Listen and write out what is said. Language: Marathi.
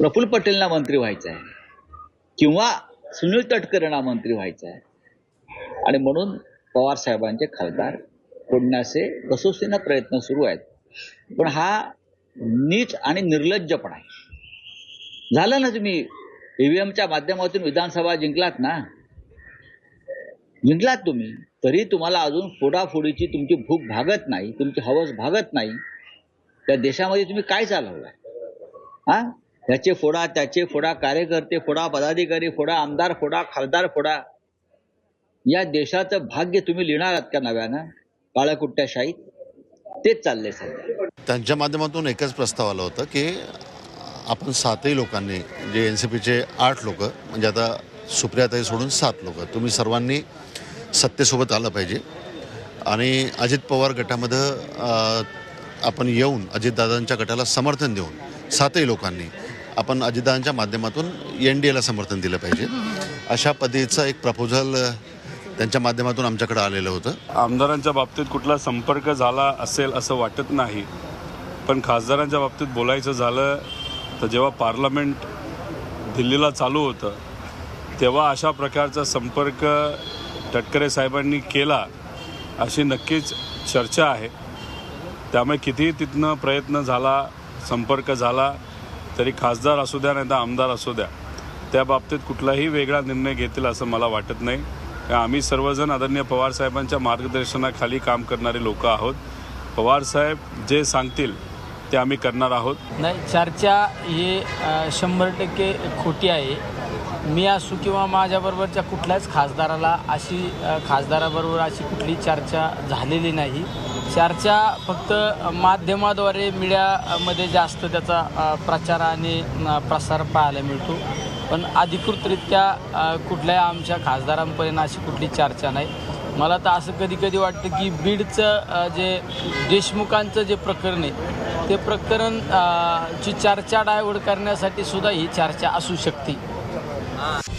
प्रफुल्ल पटेलना मंत्री व्हायचं आहे. किंवा सुनील तटकरेंना मंत्री व्हायचं आहे. आणि म्हणून पवार साहेबांचे खासदार फोडण्याचे कसोसीनं प्रयत्न सुरू आहेत. पण हा नीच आणि निर्लज्जपणा आहे. झालं ना तुम्ही ईव्हीएमच्या माध्यमातून विधानसभा जिंकलात ना? जिंकलात तुम्ही. तरी तुम्हाला अजून फोडाफोडीची तुमची भूक भागत नाही तुमची हवस भागत नाही. त्या देशामध्ये तुम्ही काय चालवलाय? हा? त्याचे फोडा त्याचे फोडा कार्यकर्ते फोडा पदाधिकारी फोडा आमदार फोडा खासदार फोडा. या देशाचं भाग्य तुम्ही लिहिणार आहात का नव्यानं? काळ्याकुट्ट्याशाहीत तेच चाललंय सध्या. त्यांच्या माध्यमातून एकच प्रस्ताव आला होता की आपण सातही लोकांनी जे एन सी पीचे आठ लोक म्हणजे आता सुप्रियाताई सोडून सात लोक तुम्ही सर्वांनी सत्तेसोबत आलं पाहिजे. आणि अजित पवार गटामध्ये आपण येऊन अजितदादांच्या गटाला समर्थन देऊन सातही लोकांनी आपण अजितदादांच्या माध्यमातून एन डी एला समर्थन दिलं पाहिजे. अशा पद्धतीचं एक प्रपोजल त्यांच्या माध्यमातून आमच्याकडे आलेलं होतं. आमदारांच्या बाबतीत कुठला संपर्क झाला असेल असं वाटत नाही पण खासदारांच्या बाबतीत बोलायचं झालं तर जेव्हा पार्लमेंट दिल्लीला चालू होतं तेव्हा अशा प्रकारचा संपर्क तटकरे साहेबांनी केला अशी नक्कीच चर्चा आहे. त्यामुळे कितीही तिथनं प्रयत्न झाला संपर्क झाला तरी खासदार असू द्या नाही तर आमदार असू द्या त्या बाबतीत कुठलाही वेगळा निर्णय घेतील असं मला वाटत नाही. आम्ही सर्वजण आदरणीय पवारसाहेबांच्या मार्गदर्शनाखाली काम करणारे लोक आहोत. पवारसाहेब जे सांगतील ते आम्ही करणार आहोत. नाही चर्चा ही शंभर टक्के खोटी आहे. मी असू किंवा माझ्याबरोबरच्या कुठल्याच खासदाराला अशी खासदाराबरोबर अशी कुठली चर्चा झालेली नाही. चर्चा फक्त माध्यमाद्वारे मीडियामध्ये जास्त त्याचा प्रचार आणि प्रसार पाहायला मिळतो. पण अधिकृतरित्या कुठल्याही आमच्या खासदारांपर्यंत अशी कुठली चर्चा नाही. मला तर असं कधी कधी वाटतं की बीडचं जे देशमुखांचं जे प्रकरण आहे ते प्रकरण ची चर्चा डायव्हर्ट करण्यासाठी सुद्धा ही चर्चा असू शकते. 啊。